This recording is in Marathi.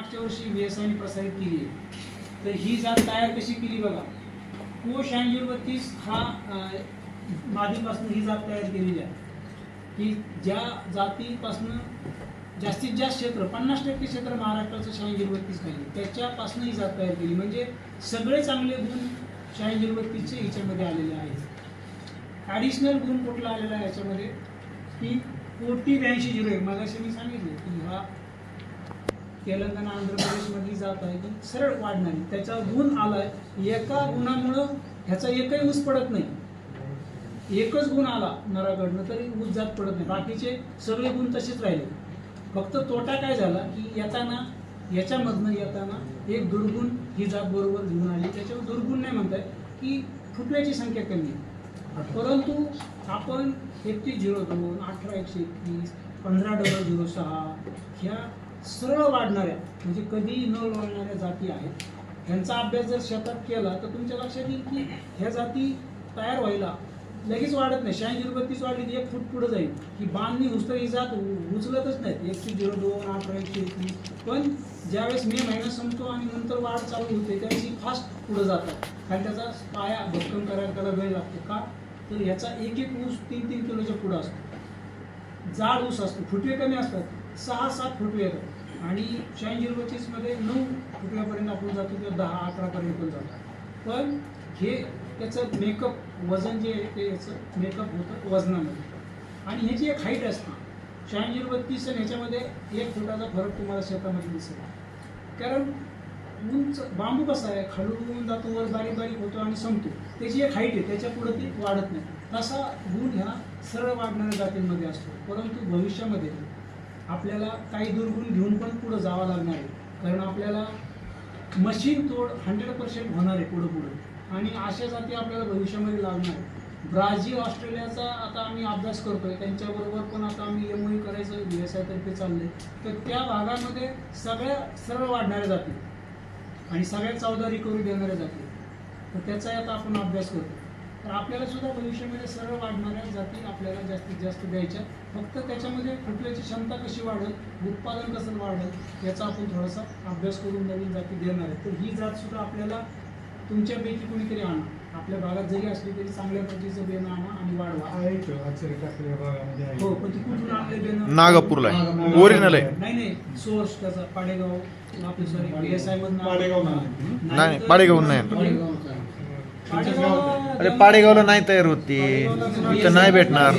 मागच्या वर्षी व्ही प्रसारित केली आहे. तर ही जात तयार कशी केली बघा. कोश अँजल बत्तीस हा मादीपासून ही जात तयार केलेली आहे. की ज्या जातीपासून जास्तीत जास्त क्षेत्र पन्नास टक्के क्षेत्र महाराष्ट्राचं शहाऐंशी बत्तीस खाली त्याच्यापासून ही जात तयार केली. म्हणजे सगळे चांगले गुण शहाऐंशी बत्तीसचे हिच्यामध्ये आलेले आहेत. ॲडिशनल गुण कुठला आलेला आहे याच्यामध्ये? की कोटी ब्याऐंशी झिरो एक. मगाशी मी सांगितले की हा तेलंगणा आंध्र प्रदेशमधली जात आहे की सरळ वाढणारी त्याचा गुण आलाय. एका गुणामुळं ह्याचा एकही ऊस पडत नाही. एकच गुण आला नराकडनं तरी ऊस जात पडत नाही. बाकीचे सगळे गुण तसेच राहिले. फक्त तोटा काय झाला की येताना याच्यामधनं येताना एक दुर्गुण ही जात बरोबर घेऊन आली. त्याच्यावर दुर्गुण नाही म्हणताय की फुटण्याची संख्या कमी आहे. परंतु आपण एकतीस झिरो दोन अठरा एकशे एकवीस पंधरा डबल झिरो सहा ह्या सरळ वाढणाऱ्या म्हणजे कधीही न वाढणाऱ्या जाती आहेत ह्यांचा अभ्यास जर शेतात केला तर तुमच्या लक्षात येईल की ह्या जाती तयार व्हायला लगेच वाढत नाही. शहाऐंशी बत्तीस वाढली की एक फूट पुढे जाईल. की बांधणी हुसतर ही जात उचलतच नाहीत. एकशे झिरो दोन अठरा एकशे एकवीस पण ज्यावेळेस मे महिना संपतो आणि नंतर वाढ चालू होते त्यावेळेस ही फास्ट पुढे जातात. कारण त्याचा पाया भक्कम करायला त्याला वेळ लागतो. का? तर ह्याचा एक एक ऊस तीन तीन किलोच्या पुढं असतो. जाड ऊस असतो. फुटवे कमी असतात. सहा सात फुटवे येतात आणि शहाऐंशी मध्ये नऊ फुटव्यापर्यंत आपण जातो किंवा दहा अकरापर्यंत पण जातो. पण हे त्याचं मेकअप वजन जे आहे ते याचं मेकअप होतं वजनामध्ये. आणि ह्याची एक हाईट असते शहाऐंशी बत्तीस आणि ह्याच्यामध्ये एक फुटाचा फरक तुम्हाला शेतामध्ये दिसेल. कारण उंच बांबू कसा आहे? खालून जातो वर बारीक बारीक होतो आणि संपतो. त्याची एक हाईट आहे त्याच्या पुढे ती वाढत नाही. तसा गुण ह्या सरळ वाढणाऱ्या जातींमध्ये असतो. परंतु भविष्यामध्ये आपल्याला काही दुर्गुण घेऊन पण पुढं जावं लागणार आहे. कारण आपल्याला मशीन तोड हंड्रेड पर्सेंट होणार आहे पुढं पुढं. आणि अशा जाती आपल्याला भविष्यामध्ये लागणार आहे. ब्राझील ऑस्ट्रेलियाचा आता आम्ही अभ्यास करतोय. त्यांच्याबरोबर पण आता आम्ही एम करायचं बी एस आयतर्फे चाललंय. तर त्या भागामध्ये सगळ्या सरळ वाढणाऱ्या जाती. आणि सगळ्या चौदा रिकव्हरी देणाऱ्या जाती. तर त्याचाही आता आपण अभ्यास करतो तर आपल्याला सुद्धा भविष्यामध्ये सरळ वाढणाऱ्या जाती आपल्याला जास्तीत जास्त द्यायच्या. फक्त त्याच्यामध्ये फुटल्याची क्षमता कशी वाढेल उत्पादन कसं वाढेल याचा आपण थोडासा अभ्यास करून नवीन जाती देणार आहे. तर ही जात सुद्धा आपल्याला तुमच्यापैकी कोणीतरी आणा. आपल्या भागात जरी असली तरी चांगल्या प्रतीचं बेणं आणा आणि वाढवा. हो पण ती कुठून नागपूरला ओरिजिनल आहे. नाही नाही. सोर्स त्याचा पाडेगाव. आपलं सॉरी एस आय मधनं पाडेगाव नाही. नाही, नाही, पाडेगावहून अरे पाडेगावला नाही तयार होती. तर नाही भेटणार.